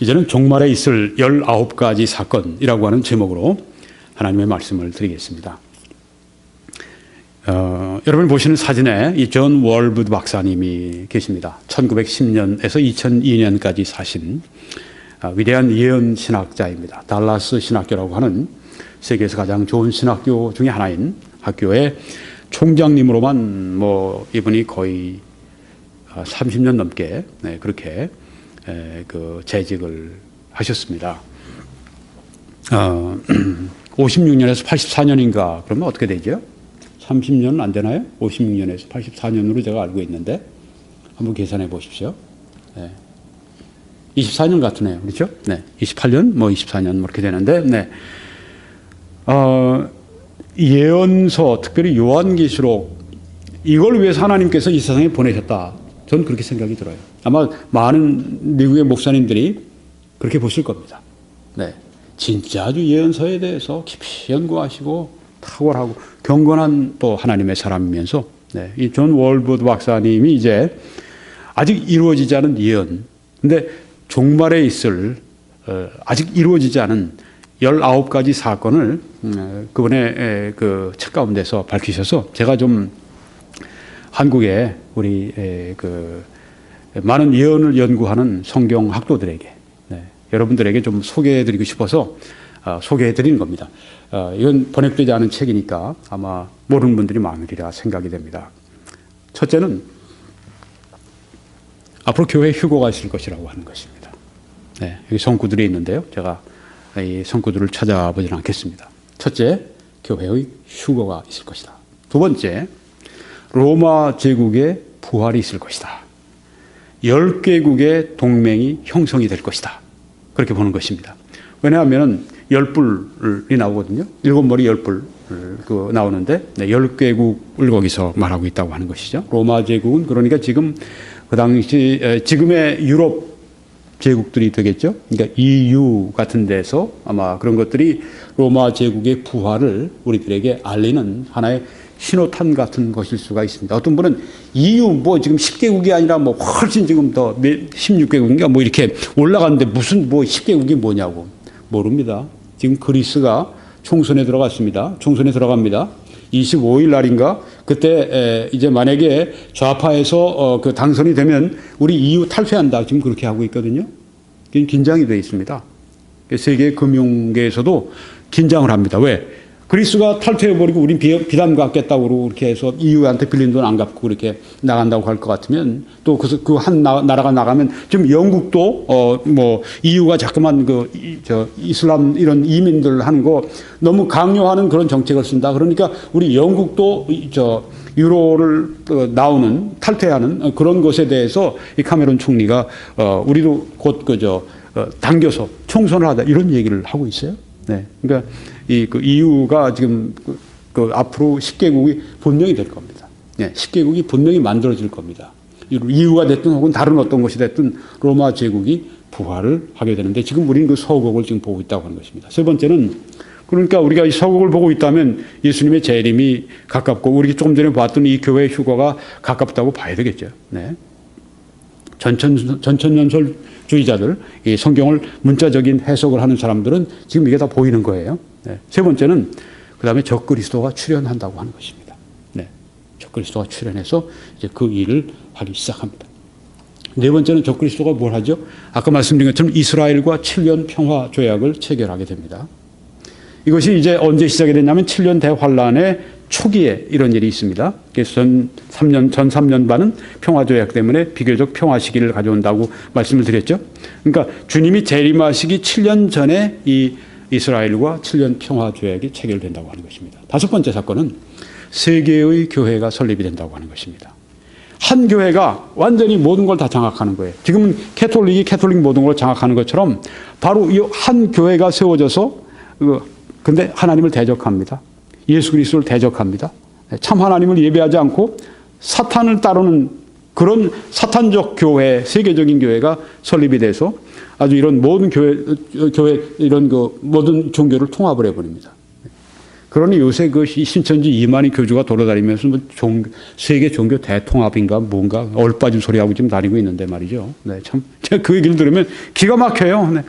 이제는 종말에 있을 19가지 사건이라고 하는 제목으로 하나님의 말씀을 드리겠습니다. 어, 여러분 보시는 사진에 이 존 월부드 박사님이 계십니다. 1910년에서 2002년까지 사신 아, 위대한 예언 신학자입니다. 달라스 신학교라고 하는 세계에서 가장 좋은 신학교 중에 하나인 학교의 총장님으로만 뭐 이분이 거의 30년 넘게 네, 그렇게 에, 그 재직을 하셨습니다. 어, 56년에서 84년인가 그러면 어떻게 되죠? 30년은 안 되나요? 56년에서 84년으로 제가 알고 있는데 한번 계산해 보십시오. 네. 24년 같으네요. 그렇죠? 네. 28년, 뭐 24년 뭐 이렇게 되는데, 네. 어, 예언서, 특별히 요한계시록, 이걸 위해서 하나님께서 이 세상에 보내셨다. 저는 그렇게 생각이 들어요. 아마 많은 미국의 목사님들이 그렇게 보실 겁니다. 네. 진짜 아주 예언서에 대해서 깊이 연구하시고 탁월하고 경건한 또 하나님의 사람이면서 네. 이존 월버드 박사님이 이제 아직 이루어지지 않은 예언, 근데 종말에 있을 어, 아직 이루어지지 않은 19가지 사건을 음, 그분의 그 책 가운데서 밝히셔서 제가 좀 한국의 우리 그 많은 예언을 연구하는 성경 학도들에게 네, 여러분들에게 좀 소개해드리고 싶어서 어, 소개해드리는 겁니다. 어, 이건 번역되지 않은 책이니까 아마 모르는 분들이 많으리라 생각이 됩니다. 첫째는 앞으로 교회 휴고가 있을 것이라고 하는 것입니다. 네, 여기 성구들이 있는데요. 제가 이 성구들을 찾아보지는 않겠습니다. 첫째, 교회의 휴고가 있을 것이다. 두 번째, 로마 제국의 부활이 있을 것이다. 열 개국의 동맹이 형성이 될 것이다. 그렇게 보는 것입니다. 왜냐하면 열불이 나오거든요. 일곱 머리 열불 그 나오는데 네, 열 개국을 거기서 말하고 있다고 하는 것이죠. 로마 제국은 그러니까 지금 그 당시 지금의 유럽 제국들이 되겠죠. 그러니까 EU 같은 데서 아마 그런 것들이 로마 제국의 부활을 우리들에게 알리는 하나의 신호탄 같은 것일 수가 있습니다. 어떤 분은 EU 뭐 지금 10개국이 아니라 뭐 훨씬 지금 더 16개국인가 뭐 이렇게 올라갔는데 무슨 뭐 10개국이 뭐냐고 모릅니다. 지금 그리스가 총선에 들어갔습니다. 총선에 들어갑니다. 25일 날인가 그때 이제 만약에 좌파에서 어, 그 당선이 되면 우리 EU 탈퇴한다 지금 그렇게 하고 있거든요. 긴장이 되어 있습니다. 세계 금융계에서도 긴장을 합니다. 왜? 그리스가 탈퇴해버리고 우린 비 담 갚겠다고 그러고 그렇게 해서 EU한테 빌린 돈 안 갚고 그렇게 나간다고 할 것 같으면 또 그한 나라가 나가면 지금 영국도 어 뭐 EU가 자꾸만 그 저 이슬람 이런 이민들 하는 거 너무 강요하는 그런 정책을 쓴다. 그러니까 우리 영국도 저 유로를 나오는 탈퇴하는 그런 것에 대해서 이 카메론 총리가 어 우리도 곧 그저 어 당겨서 총선을 하자 이런 얘기를 하고 있어요. 네. 그러니까 이 그 EU가 지금 그, 그 앞으로 10개국이 분명히 될 겁니다. 네. 10개국이 분명히 만들어질 겁니다. EU가 됐든 혹은 다른 어떤 것이 됐든 로마 제국이 부활을 하게 되는데 지금 우리는 그 서곡을 지금 보고 있다고 하는 것입니다. 세 번째는 그러니까 우리가 이 서곡을 보고 있다면 예수님의 재림이 가깝고 우리 조금 전에 봤던 이 교회 휴거가 가깝다고 봐야 되겠죠. 네. 전천, 전천년설주의자들, 이 성경을 문자적인 해석을 하는 사람들은 지금 이게 다 보이는 거예요. 네. 세 번째는 그 다음에 적그리스도가 출현한다고 하는 것입니다. 네. 적그리스도가 출현해서 이제 그 일을 하기 시작합니다. 네 번째는 적그리스도가 뭘 하죠? 아까 말씀드린 것처럼 이스라엘과 7년 평화 조약을 체결하게 됩니다. 이것이 이제 언제 시작이 됐냐면 7년 대환란의 초기에 이런 일이 있습니다. 그래서 전 3년, 전 3년 반은 평화 조약 때문에 비교적 평화 시기를 가져온다고 말씀을 드렸죠. 그러니까 주님이 재림하시기 7년 전에 이 이스라엘과 7년 평화 조약이 체결된다고 하는 것입니다. 다섯 번째 사건은 세계의 교회가 설립이 된다고 하는 것입니다. 한 교회가 완전히 모든 걸 다 장악하는 거예요. 지금은 캐톨릭이 캐톨릭 모든 걸 장악하는 것처럼 바로 이 한 교회가 세워져서 근데 하나님을 대적합니다. 예수 그리스도를 대적합니다. 참 하나님을 예배하지 않고 사탄을 따르는 그런 사탄적 교회, 세계적인 교회가 설립이 돼서 아주 이런 모든 교회, 교회 이런 그 모든 종교를 통합을 해버립니다. 그러니 요새 그 신천지 이만희 교주가 돌아다니면서 뭐 종, 세계 종교 대통합인가 뭔가 얼빠진 소리하고 지금 다니고 있는데 말이죠. 네, 참, 제가 그 얘기를 들으면 기가 막혀요. 네.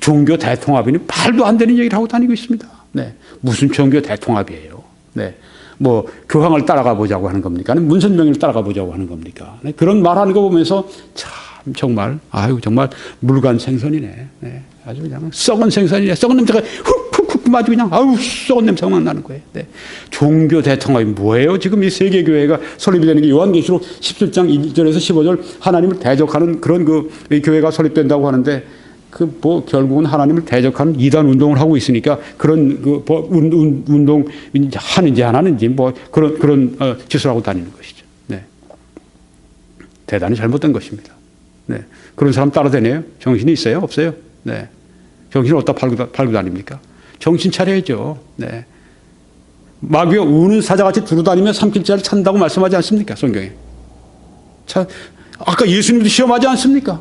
종교 대통합이니 말도 안 되는 얘기를 하고 다니고 있습니다. 네. 무슨 종교 대통합이에요. 네. 뭐, 교황을 따라가 보자고 하는 겁니까? 아니면 문선명을 따라가 보자고 하는 겁니까? 네. 그런 말 하는 거 보면서 참, 정말, 아유, 정말 물간 생선이네. 네. 아주 그냥 썩은 생선이네. 썩은 냄새가 훅훅훅 아주 그냥 아우 썩은 냄새만 나는 거예요. 네. 종교 대통합이 뭐예요? 지금 이 세계 교회가 설립이 되는 게 요한계시록 17장 1절에서 15절 하나님을 대적하는 그런 그 교회가 설립된다고 하는데 그뭐 결국은 하나님을 대적하는 이단 운동을 하고 있으니까 그런 그뭐 운동 하는지 안 하는지 뭐 그런 그런 어, 짓을 하고 다니는 것이죠. 네. 대단히 잘못된 것입니다. 네. 그런 사람 따라다녀요? 정신이 있어요? 없어요? 네. 정신을 어디다 팔고, 팔고 다닙니까? 정신 차려야죠. 네. 마귀가 우는 사자같이 두루다니며 삼킬 자를 찾는다고 말씀하지 않습니까? 성경에. 자, 아까 예수님도 시험하지 않습니까?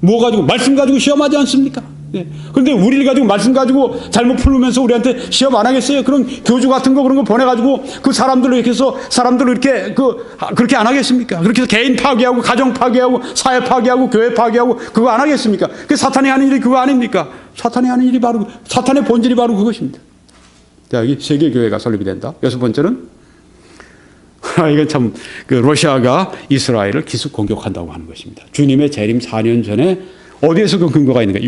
뭐 가지고? 말씀 가지고 시험하지 않습니까? 예. 그런데 우리를 가지고 말씀 가지고 잘못 풀으면서 우리한테 시험 안 하겠어요? 그런 교주 같은 거 그런 거 보내가지고 그 사람들을 이렇게 해서 사람들을 이렇게 그, 아, 그렇게 안 하겠습니까? 그렇게 해서 개인 파괴하고 가정 파괴하고 사회 파괴하고 교회 파괴하고 그거 안 하겠습니까? 그 사탄이 하는 일이 그거 아닙니까? 사탄이 하는 일이 바로, 사탄의 본질이 바로 그것입니다. 자, 이 세계 교회가 설립이 된다. 여섯 번째는 아, 이건 참, 그, 러시아가 이스라엘을 기습 공격한다고 하는 것입니다. 주님의 재림 4년 전에 어디에서 그 근거가 있는가?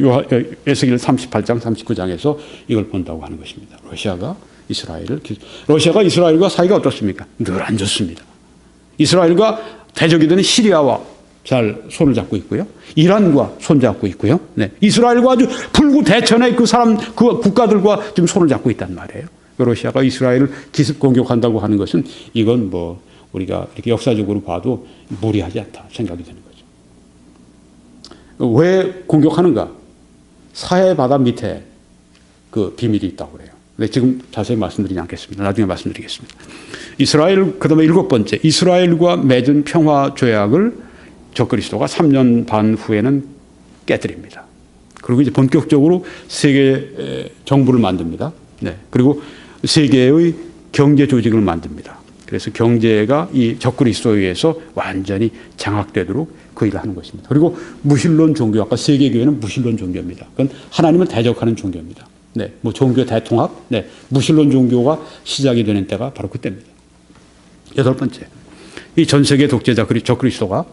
에스겔 38장, 39장에서 이걸 본다고 하는 것입니다. 러시아가 이스라엘을, 러시아가 이스라엘과 사이가 어떻습니까? 늘 안 좋습니다. 이스라엘과 대적이 되는 시리아와 잘 손을 잡고 있고요. 이란과 손 잡고 있고요. 네. 이스라엘과 아주 불구 대천의 그 사람, 그 국가들과 지금 손을 잡고 있단 말이에요. 러시아가 이스라엘을 기습 공격한다고 하는 것은 이건 뭐 우리가 이렇게 역사적으로 봐도 무리하지 않다 생각이 거죠. 왜 공격하는가? 사해 바다 밑에 그 비밀이 있다고 그래요. 근데 지금 자세히 말씀드리지 않겠습니다. 나중에 말씀드리겠습니다. 이스라엘, 그 다음에 일곱 번째, 이스라엘과 맺은 평화 조약을 적그리스도가 3년 반 후에는 깨뜨립니다. 그리고 이제 본격적으로 세계 정부를 만듭니다. 네. 그리고 세계의 경제 조직을 만듭니다. 그래서 경제가 이 적그리스도에 의해서 완전히 장악되도록 그 일을 하는 것입니다. 그리고 무신론 종교, 아까 세계교회는 무신론 종교입니다. 그건 하나님을 대적하는 종교입니다. 네, 뭐 종교 대통합, 네, 무신론 종교가 시작이 되는 때가 바로 그때입니다. 여덟 번째, 이 전 세계 독재자 적그리스도가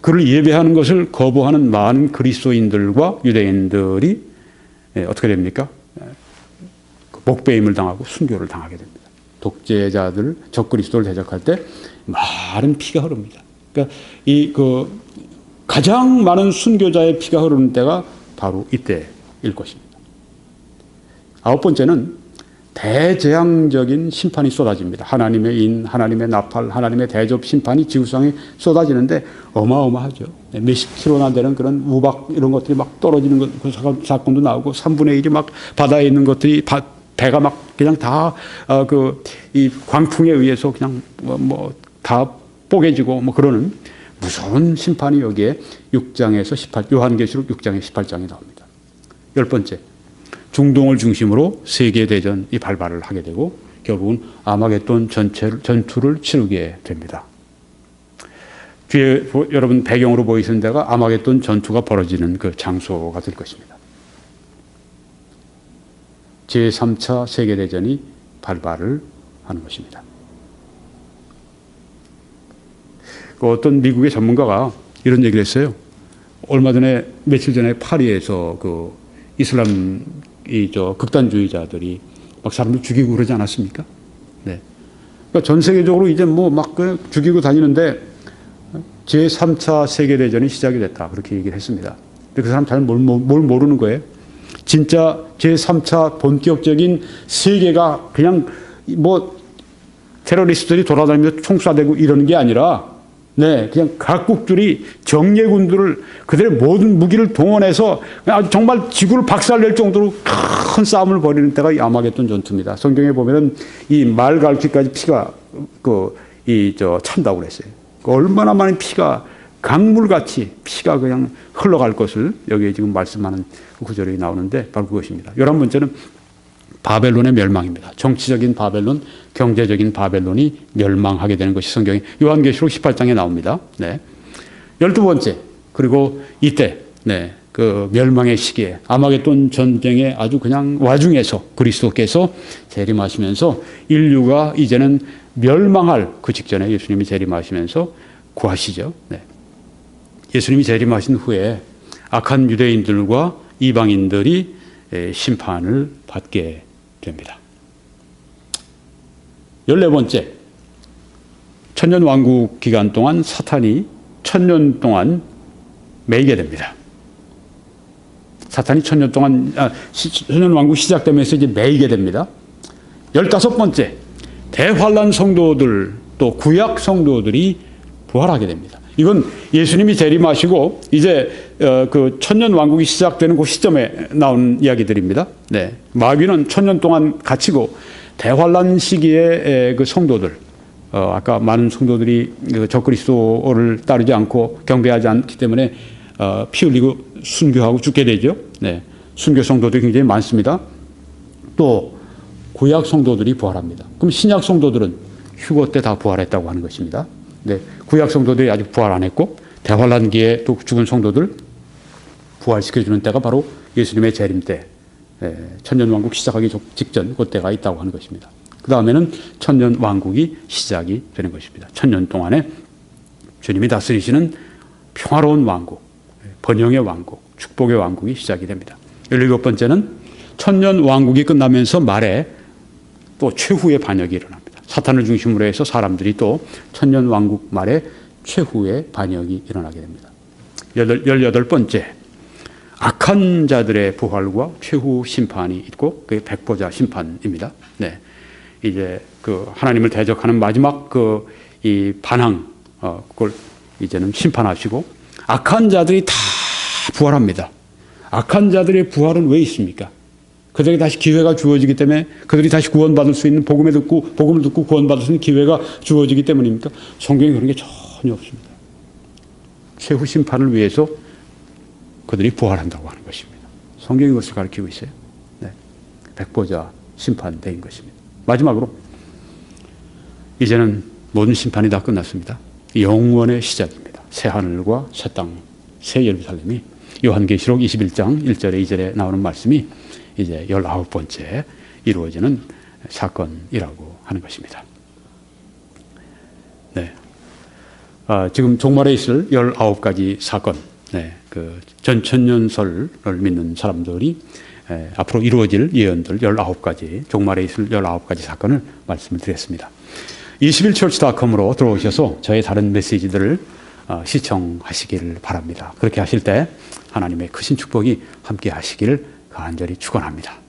그를 예배하는 것을 거부하는 많은 그리스도인들과 유대인들이 어떻게 됩니까? 목배임을 당하고 순교를 당하게 됩니다. 독재자들 적그리스도를 대적할 때 많은 피가 흐릅니다. 그러니까 이 그 가장 많은 순교자의 피가 흐르는 때가 바로 이때일 것입니다. 아홉 번째는 대재앙적인 심판이 쏟아집니다. 하나님의 인, 하나님의 나팔, 하나님의 대접 심판이 지구상에 쏟아지는데 어마어마하죠. 몇십 킬로나 되는 그런 우박 이런 것들이 막 떨어지는 것, 그 사건도 나오고 3분의 1이 막 바다에 있는 것들이 바, 배가 막 그냥 다 그 이 광풍에 의해서 그냥 뭐다 뽀개지고 뭐 그러는 무서운 심판이 여기에 6장에서 18 요한계시록 6장에 18장에 나옵니다. 열 번째 중동을 중심으로 세계 대전이 발발을 하게 되고 결국은 아마겟돈 전체를 전투를 치르게 됩니다. 뒤에 여러분 배경으로 보이시는 데가 아마겟돈 전투가 벌어지는 그 장소가 될 것입니다. 제3차 세계대전이 발발을 하는 것입니다. 그 어떤 미국의 전문가가 이런 얘기를 했어요. 얼마 전에, 며칠 전에 파리에서 그 이슬람, 이, 저, 극단주의자들이 막 사람들 죽이고 그러지 않았습니까? 네. 그러니까 전 세계적으로 이제 뭐 막 죽이고 다니는데 제3차 세계대전이 시작이 됐다. 그렇게 얘기를 했습니다. 근데 그 사람 잘 뭘, 뭘 모르는 거예요? 진짜 제3차 본격적인 세계가 그냥 뭐 테러리스트들이 돌아다니면서 총 쏴대고 이러는 게 아니라 네, 그냥 각국들이 정예군들을 그들의 모든 무기를 동원해서 정말 지구를 박살낼 정도로 큰 싸움을 벌이는 때가 이 아마겟돈 전투입니다. 성경에 보면은 이 말갈퀴까지 피가 그 이 저 찬다고 그랬어요. 얼마나 많은 피가 강물같이 피가 그냥 흘러갈 것을 여기에 지금 말씀하는 구절이 나오는데 바로 그것입니다. 열한 번째는 바벨론의 멸망입니다. 정치적인 바벨론, 경제적인 바벨론이 멸망하게 되는 것이 성경에 요한계시록 18장에 나옵니다. 네. 열두 번째, 그리고 이때, 네, 그 멸망의 시기에 아마겟돈 전쟁의 아주 그냥 와중에서 그리스도께서 재림하시면서 인류가 이제는 멸망할 그 직전에 예수님이 재림하시면서 구하시죠. 네. 예수님이 재림하신 후에 악한 유대인들과 이방인들이 에, 심판을 받게 됩니다. 열네 번째, 천년 왕국 기간 동안 사탄이 천년 동안 매이게 됩니다. 사탄이 천년 동안 아, 시- 천년 왕국 시작되면서 이제 매이게 됩니다. 열다섯 번째, 대환란 성도들 또 구약 성도들이 부활하게 됩니다. 이건 예수님이 재림하시고 이제 어, 그 천년 왕국이 시작되는 그 시점에 나온 이야기들입니다. 네, 마귀는 천년 동안 갇히고 대환란 시기에 에, 그 성도들 어, 아까 많은 성도들이 그 적그리스도를 따르지 않고 경배하지 않기 때문에 어, 피 흘리고 순교하고 죽게 되죠. 네, 순교 성도들이 굉장히 많습니다. 또 구약 성도들이 부활합니다. 그럼 신약 성도들은 휴거 때 다 부활했다고 하는 것입니다. 네, 구약 성도들이 아직 부활 안 했고 대환란기에 또 죽은 성도들 부활시켜주는 때가 바로 예수님의 재림 때 에, 천년 왕국 시작하기 적- 직전 그때가 있다고 하는 것입니다. 그 다음에는 천년 왕국이 시작이 되는 것입니다. 천년 동안에 주님이 다스리시는 평화로운 왕국, 번영의 왕국, 축복의 왕국이 시작이 됩니다. 열일곱 번째는 천년 왕국이 끝나면서 말에 또 최후의 반역이 일어납니다. 사탄을 중심으로 해서 사람들이 또 천년 왕국 말에 최후의 반역이 일어나게 됩니다. 여덟- 열여덟 번째, 악한 자들의 부활과 최후 심판이 있고 그게 백보자 심판입니다. 네. 이제 그 하나님을 대적하는 마지막 그 이 반항 어 그걸 이제는 심판하시고 악한 자들이 다 부활합니다. 악한 자들의 부활은 왜 있습니까? 그들에게 다시 기회가 주어지기 때문에 그들이 다시 구원받을 수 있는 복음을 듣고 복음을 듣고 구원받을 수 있는 기회가 주어지기 때문입니까? 성경에 그런 게 전혀 없습니다. 최후 심판을 위해서 그들이 부활한다고 하는 것입니다. 성경이 그것을 가르치고 있어요. 네. 백보자 심판대인 것입니다. 마지막으로 이제는 모든 심판이 다 끝났습니다. 영원의 시작입니다. 새 하늘과 새 땅, 새 예루살렘이 요한계시록 21장 1절에 2절에 나오는 말씀이 이제 19번째 이루어지는 사건이라고 하는 것입니다. 네. 아, 지금 종말에 있을 19가지 사건, 네, 그 전천년설을 믿는 사람들이 에, 앞으로 이루어질 예언들 19가지, 종말에 있을 19가지 사건을 말씀을 드렸습니다. 21church.com으로 들어오셔서 저의 다른 메시지들을 어, 시청하시기를 바랍니다. 그렇게 하실 때 하나님의 크신 축복이 함께 하시기를 간절히 축원합니다.